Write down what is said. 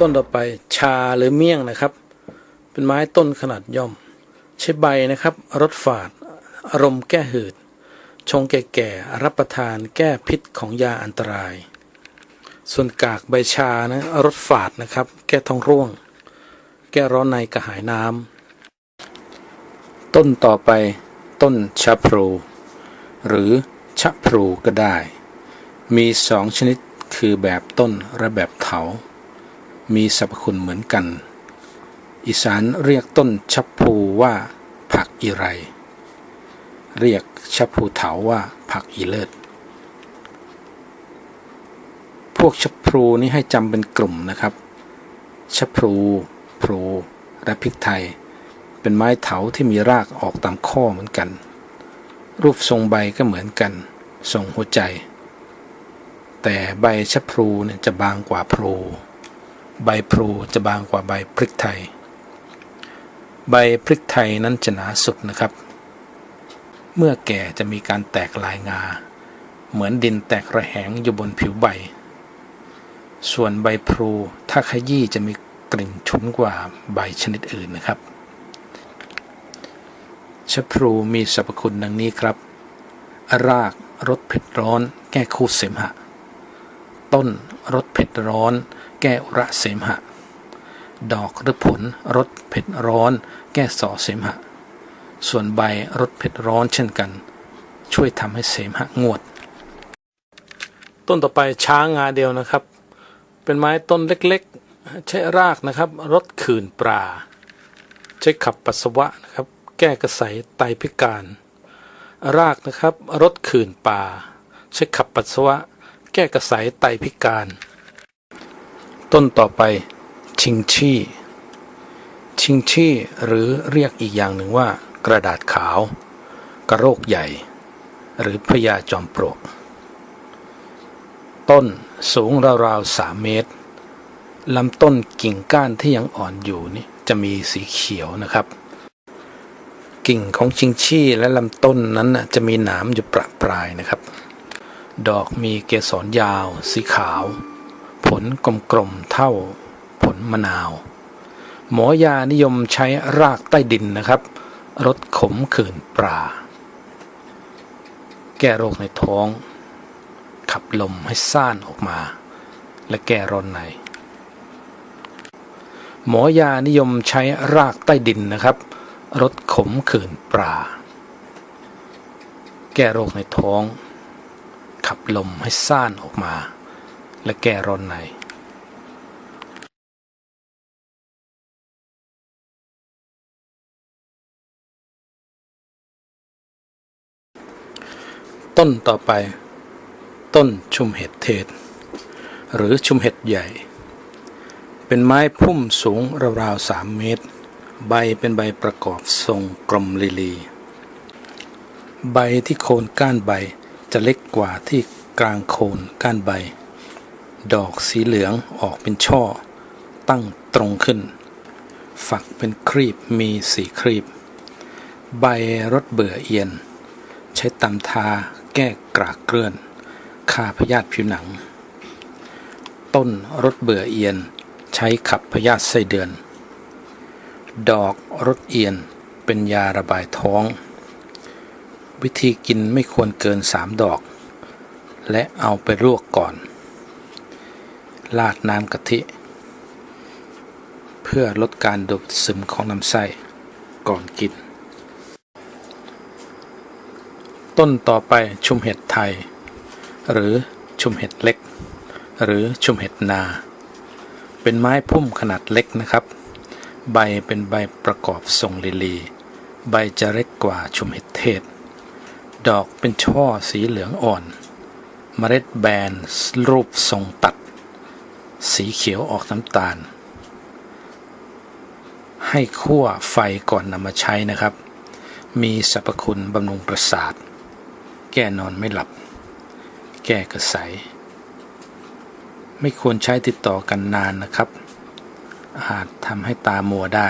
ต้นต่อไปชาหรือเมี่ยงนะครับ เป็นไม้ต้นขนาดย่อม ใช้ใบนะครับรสฝาด อารมณ์แก้หืด ชงแก่ๆรับประทานแก้พิษของยาอันตราย ส่วนกากใบชานะรสฝาดนะครับ แก้ท้องร่วง แก้ร้อนในกระหายน้ำต้นต่อไป ต้นชะพลูหรือชะพลูก็ได้ มีสองชนิดคือแบบต้นและแบบเถา มีสรรพคุณเหมือนกัน อีสานเรียกต้นชับพลูว่าผักอีไร เรียกชับพลูเถาว่าผักอีเลิศ พวกชับพลูนี่ให้จำเป็นกลุ่มนะครับ ชับพลูพลูและพริกไทย เป็นไม้เถาที่มีรากออกตามข้อเหมือนกัน รูปทรงใบก็เหมือนกัน ทรงหัวใจ แต่ใบชะพลูเนี่ยจะบางกว่าพลู ใบพลูจะบางกว่าใบพริกไทย ใบพริกไทยนั้นจะหนาสุดนะครับ เมื่อแก่จะมีการแตกลายงา เหมือนดินแตกระแหงอยู่บนผิวใบ ส่วนใบพลูถ้าขยี้จะมีกลิ่นฉุนกว่าใบชนิดอื่นนะครับชะพลูมีสรรพคุณดังนี้ครับ รากรสเผ็ดร้อน แก้คูดเสมหะ ต้นรสเผ็ดร้อน แก้อุระเสมหะ ดอกหรือผลรสเผ็ดร้อน แก้สอเสมหะ ส่วนใบรสเผ็ดร้อนเช่นกัน ช่วยทำให้เสมหะงวด ต้นต่อไปช้างงาเดียวนะครับ เป็นไม้ต้นเล็กๆ ใช้รากนะครับรสขื่นปลาใช้ขับปัสสาวะนะครับ แก้กระสายไตพิการ รากนะครับรสขื่นป่าใช้ขับปัสสาวะ แก้กระสายไตพิการ ต้นต่อไป ชิงชี่ ชิงชี่หรือเรียกอีกอย่างหนึ่งว่า กระดาษขาว กระโรคใหญ่ หรือพญาจอมปลวกต้นสูงราวๆสามเมตรลำต้นกิ่งก้านที่ยังอ่อนอยู่นี่จะมีสีเขียวนะครับ กิ่งของชิงชี่และลำต้นนั้นจะมีหนามอยู่ประปรายนะครับ ดอกมีเกสรยาว สีขาว ผลกลมๆเท่า ผลมะนาว หมอยานิยมใช้รากใต้ดินนะครับรสขมขื่นปลาแก้โรคในท้อง ขับลมให้ซ่านออกมา และแก้ร้อนใน หมอยานิยมใช้รากใต้ดินนะครับรสขมขื่นปลาแก้โรคในท้อง ขับลมให้ซ่านออกมา และแก้ร้อนในต้นต่อไป ต้นชุมเห็ดเทศ หรือชุมเห็ดใหญ่ เป็นไม้พุ่มสูงราวๆสามเมตร ใบเป็นใบประกอบทรงกลมลีลี ใบที่โคนก้านใบ จะเล็กกว่าที่กลางโคนก้านใบ ดอกสีเหลืองออกเป็นช่อ ตั้งตรงขึ้น ฝักเป็นครีบมีสีครีบ ใบรสเบื่อเอียน ใช้ตำทาแก้กรากเกลื่อนฆ่าพยาธิผิวหนัง ต้นรสเบื่อเอียน ใช้ขับพยาธิไส้เดือน ดอกรสเอียนเป็นยาระบายท้อง วิธีกินไม่ควรเกินสามดอก และเอาไปลวกก่อนลาดน้ำกะทิ เพื่อลดการดูดซึมของลำไส้ก่อนกิน ต้นต่อไปชุมเห็ดไทย หรือชุมเห็ดเล็ก หรือชุมเห็ดนา เป็นไม้พุ่มขนาดเล็กนะครับ ใบเป็นใบประกอบทรงลีลี ใบจะเล็กกว่าชุมเห็ดเทศ ดอกเป็นช่อสีเหลืองอ่อน เมล็ดแบนรูปทรงตัด สีเขียวออกน้ำตาล ให้คั่วไฟก่อนนำมาใช้นะครับ มีสรรพคุณบำรุงประสาท แก้นอนไม่หลับ แก้กระสายไม่ควรใช้ติดต่อกันนานนะครับ อาจทำให้ตามัวได้